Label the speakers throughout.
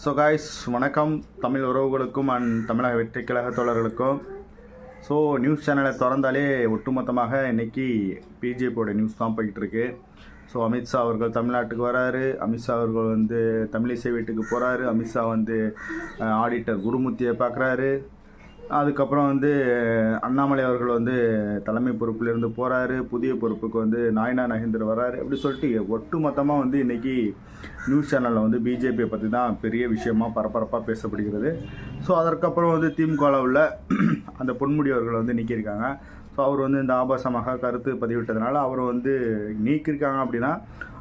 Speaker 1: So guys வணக்கம். தமிழ் உறவுகளுக்கும் and தமிழக வெற்றி கழக தோழர்களுக்கும். ஸோ நியூஸ் சேனலை திறந்தாலே ஒட்டுமொத்தமாக இன்னைக்கு பிஜேபியோட நியூஸ் தான் போய்கிட்டுருக்கு ஸோ அமித்ஷா அவர்கள் தமிழ்நாட்டுக்கு வராரு. அமித்ஷா அவர்கள் வந்து தமிழிசை வீட்டுக்கு போகிறாரு அமித்ஷா வந்து ஆடிட்டர் குருமூர்த்தியை பார்க்குறாரு. அதுக்கப்புறம் வந்து அண்ணாமலை அவர்கள் வந்து தலைமை பொறுப்பிலிருந்து போகிறாரு புதிய பொறுப்புக்கு வந்து நாயனா நகேந்தர் வராரு. அப்படி சொல்லிட்டு ஒட்டு மொத்தமாக வந்து இன்றைக்கி நியூஸ் சேனலில் வந்து பிஜேபியை பற்றி தான் பெரிய விஷயமா பரபரப்பாக பேசப்படுகிறது. ஸோ அதற்கப்புறம் வந்து திமுகவில் உள்ள அந்த பொன்முடி அவர்கள் வந்து நீக்கியிருக்காங்க. ஸோ அவர் வந்து இந்த ஆபாசமாக கருத்து பதிவிட்டதுனால அவர் வந்து நீக்கியிருக்காங்க அப்படின்னா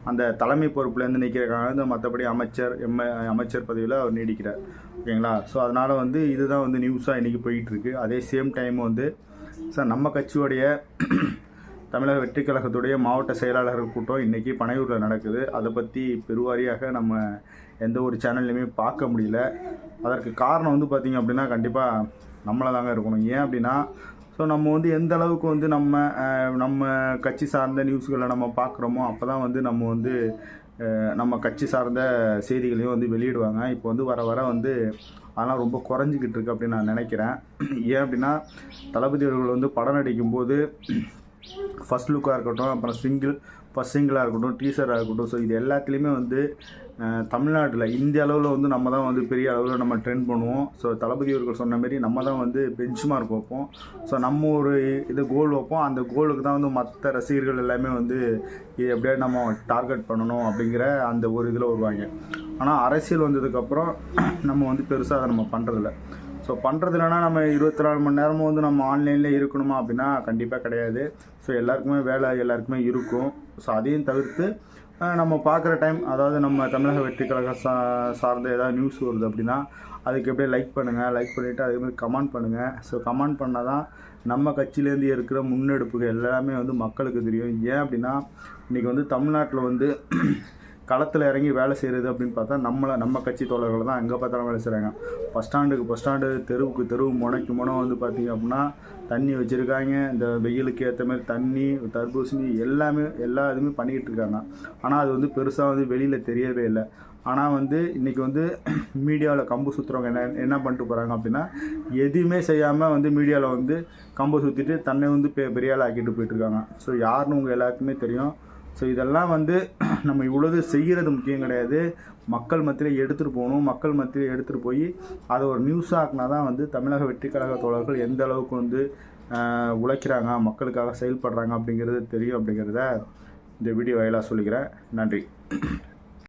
Speaker 1: அந்த தலைமை பொறுப்புலேருந்து நிற்கிறக்காக வந்து மற்றபடி அமைச்சர் எம்எ அமைச்சர் பதவியில் அவர் நீடிக்கிறார். ஓகேங்களா? ஸோ அதனால் வந்து இதுதான் வந்து நியூஸாக இன்றைக்கி போயிட்டுருக்கு. அதே சேம் டைம் வந்து சார் நம்ம கட்சியோடைய தமிழக வெற்றி கழகத்துடைய மாவட்ட செயலாளர்கள் கூட்டம் இன்றைக்கி பனையூரில் நடக்குது. அதை பற்றி பெருவாரியாக நம்ம எந்த ஒரு சேனல்லையுமே பார்க்க முடியல. அதற்கு காரணம் வந்து பார்த்திங்க அப்படின்னா கண்டிப்பாக நம்மளை தாங்க இருக்கணும். ஏன் அப்படின்னா ஸோ நம்ம வந்து எந்த அளவுக்கு வந்து நம்ம நம்ம கட்சி சார்ந்த நியூஸ்களை நம்ம பார்க்குறோமோ அப்போ தான் வந்து நம்ம வந்து நம்ம கட்சி சார்ந்த செய்திகளையும் வந்து வெளியிடுவாங்க. இப்போ வந்து வர வர வந்து அதெல்லாம் ரொம்ப குறைஞ்சிக்கிட்டு இருக்கு அப்படின்னு நான் நினைக்கிறேன். ஏன் அப்படின்னா தளபதி அவர்கள் வந்து படம் நடிக்கும்போது ஃபஸ்ட் லுக்காக இருக்கட்டும் அப்புறம் சிங்கிள் ஃபஸ்ட் சிங்கிளாக இருக்கட்டும் டீசராக இருக்கட்டும். ஸோ இது எல்லாத்துலேயுமே வந்து தமிழ்நாட்டில் இந்திய அளவில் வந்து நம்ம தான் வந்து பெரிய அளவில் நம்ம ட்ரெண்ட் பண்ணுவோம். ஸோ தளபதி அவர்கள் சொன்ன மாரி நம்ம தான் வந்து பெஞ்ச் மார்க் வைப்போம். ஸோ நம்ம ஒரு இது கோல் வைப்போம். அந்த கோலுக்கு தான் வந்து மற்ற ரசிகர்கள் எல்லாமே வந்து இது எப்படியா நம்ம டார்கெட் பண்ணணும் அப்படிங்கிற அந்த ஒரு இதில் வருவாங்க. ஆனால் அரசியல் வந்ததுக்கப்புறம் நம்ம வந்து பெருசாக அதை நம்ம பண்ணுறதில்ல ஸோ பண்ணுறது இல்லைன்னா நம்ம இருபத்தி நாலு மணி நேரமும் வந்து நம்ம ஆன்லைனில் இருக்கணுமா அப்படின்னா கண்டிப்பாக கிடையாது. ஸோ எல்லாருக்குமே வேலை எல்லாருக்குமே இருக்கும். ஸோ அதையும் தவிர்த்து நம்ம பார்க்குற டைம் அதாவது நம்ம தமிழக வெற்றி கழக சா சார்ந்த ஏதாவது நியூஸ் வருது அப்படின்னா அதுக்கு எப்படியே லைக் பண்ணுங்கள் லைக் பண்ணிவிட்டு அதேமாதிரி கமெண்ட் பண்ணுங்கள் ஸோ கமெண்ட் பண்ணால் தான் நம்ம கட்சியிலேருந்து இருக்கிற முன்னெடுப்புகள் எல்லாமே வந்து மக்களுக்கு தெரியும். ஏன் அப்படின்னா இன்றைக்கி வந்து தமிழ்நாட்டில் வந்து களத்தில் இறங்கி வேலை செய்கிறது அப்படின்னு பார்த்தா நம்மளை நம்ம கட்சி தோழர்கள் தான் எங்கே பார்த்தாலும் வேலை செய்கிறாங்க பஸ் ஸ்டாண்டுக்கு பஸ் ஸ்டாண்டு தெருவுக்கு தெருவு முனைக்கு முனை வந்து பார்த்திங்க அப்படின்னா தண்ணி வச்சுருக்காங்க. இந்த வெயிலுக்கு ஏற்ற மாதிரி தண்ணி தர்பூசணி எல்லாமே எல்லா இதுவுமே பண்ணிக்கிட்டு இருக்காங்க. ஆனால் அது வந்து பெருசாக வந்து வெளியில் தெரியவே இல்லை. ஆனால் வந்து இன்றைக்கி வந்து மீடியாவில் கம்பு சுற்றுறவங்க என்ன என்ன பண்ணிட்டு போகிறாங்க அப்படின்னா எதுவுமே செய்யாமல் வந்து மீடியாவில் வந்து கம்பு சுற்றிட்டு தன்னை வந்து பெ பெரிய ஆள் ஆக்கிட்டு போயிட்டுருக்காங்க ஸோ யாருன்னு உங்கள் எல்லாருக்குமே தெரியும். ஸோ இதெல்லாம் வந்து நம்ம இவ்வளோது செய்கிறது முக்கியம் கிடையாது. மக்கள் மத்தியில் எடுத்துகிட்டு போகணும். மக்கள் மத்தியில் எடுத்துகிட்டு போய் அதை ஒரு நியூஸாக ஆக்கினா தான் வந்து தமிழக வெற்றி கழக தோழர்கள் எந்த அளவுக்கு வந்து உழைக்கிறாங்க மக்களுக்காக செயல்படுறாங்க அப்படிங்கிறது தெரியும் அப்படிங்கிறத இந்த வீடியோ வாயிலாக சொல்லிக்கிறேன். நன்றி.